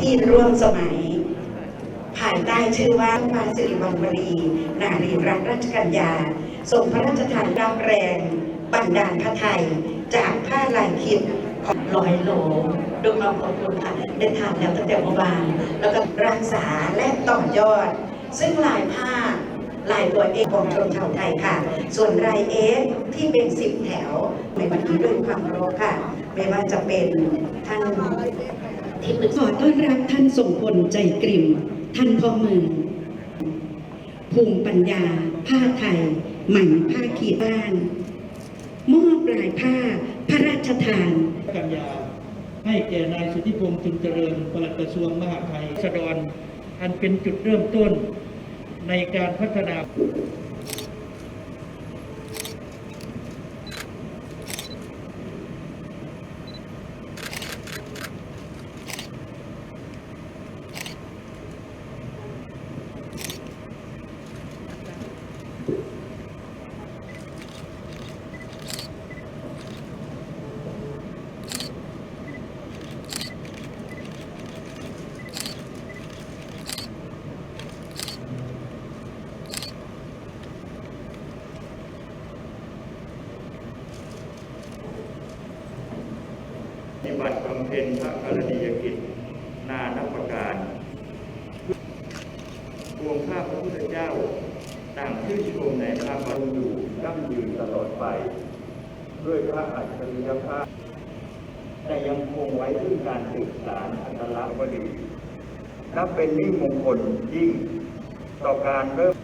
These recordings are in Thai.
ที่ร่วมสมัย ภายใต้ชื่อว่ามาสิริวัณวรีนารีรัตนราชกัญญาทรงพระราชทานรับแรงบันดาลพระไทย จากผ้าลายคิดของลอยโหลดูความขอบคุณค่ะได้ทานแล้วตั้งแต่เมื่อวานแล้วก็รักษาและต่อยอด ซึ่งลายผ้าลายตัวเอกของชนชาวไทยค่ะ ส่วนลายเอฟที่เป็นสิบแถวในวันนี้ด้วยความเคารค่ะ ไม่ว่าจะเป็นท่าน ที่ปรึกษาขอต้อนรับท่านส่งพลใจกริ่มท่านพ่อเมืองภูมิปัญญา ผ้าไทยใหม่ผ้าขีดบ้านมอบลายผ้า พระราชทาน กันยาให้แก่นายสุทธิพงษ์จึงเจริญปลัดกระทรวงมหาดไทยสดอนอันเป็นจุดเริ่มต้นในการพัฒนา ฏิบัติบำเพ็ญพระกรณียกิจ นานับประการพวงข้าพระพุทธเจ้า ต่างชื่นชมในพระบรมีอยู่ยั่งยืนตลอดไป ด้วยพระอัจฉริยภาพ แต่ยังคงไว้ซึ่งการศึกษารอัตลักษณ์บดีนับเป็นนิมงคลยิ่งต่อการเริ่ม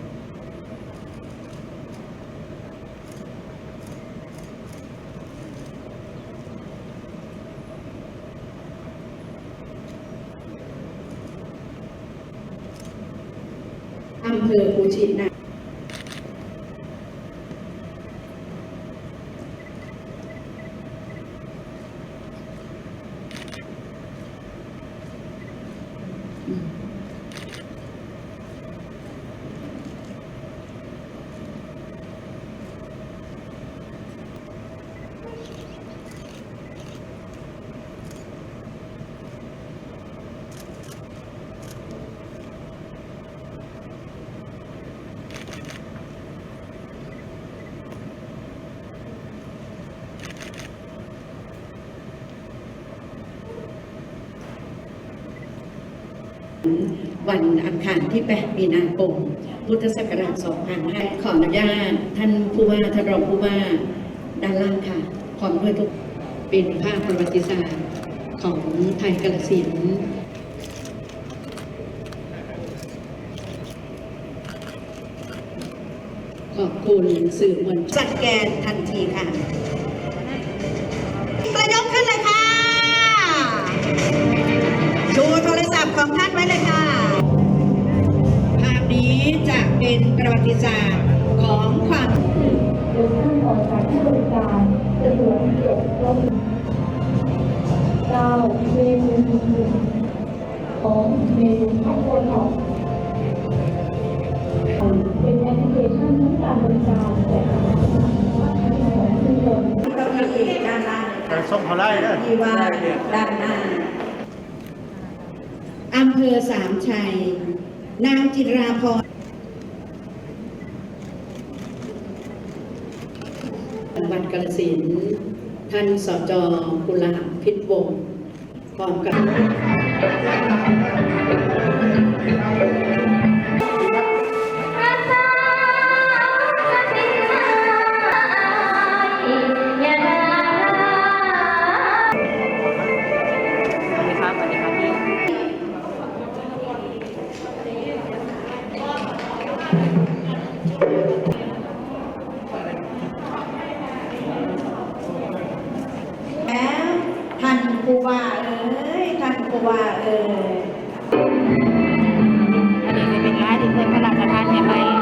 อำเภอ วันอังคารที่ 8 มีนาคม พุทธศักราช 2500 ขออนุญาต ท่านผู้ว่าท่านรองผู้ว่า ด้านล่างค่ะพร้อมด้วยทุกเป็นภาพประวัติศาสตร์ของไทยกาลสินขอบคุณสื่อมวลชนจัดแกนทันทีค่ะ ระวัติศาสตร์ของความหรือท่านอกจากที่บริการจะตรวจเก็บลบเก้าเมนูของเมนูข้าวโพดออกเป็นแอปพลิเคชันทั้งการบริการและของชุมชนเก้าอี้ด้านล่างเลยค่ะส่งเขาไล่นะที่ว่าด้านหน้าอำเภอสามชัย นางจิราพร จังหวัดกาฬสินธุ์ท่านสจกุลาบพิษวงศ์พร้อมกับ สี่สิเป็ดล้าที่เคยพระราชทานแก่ไป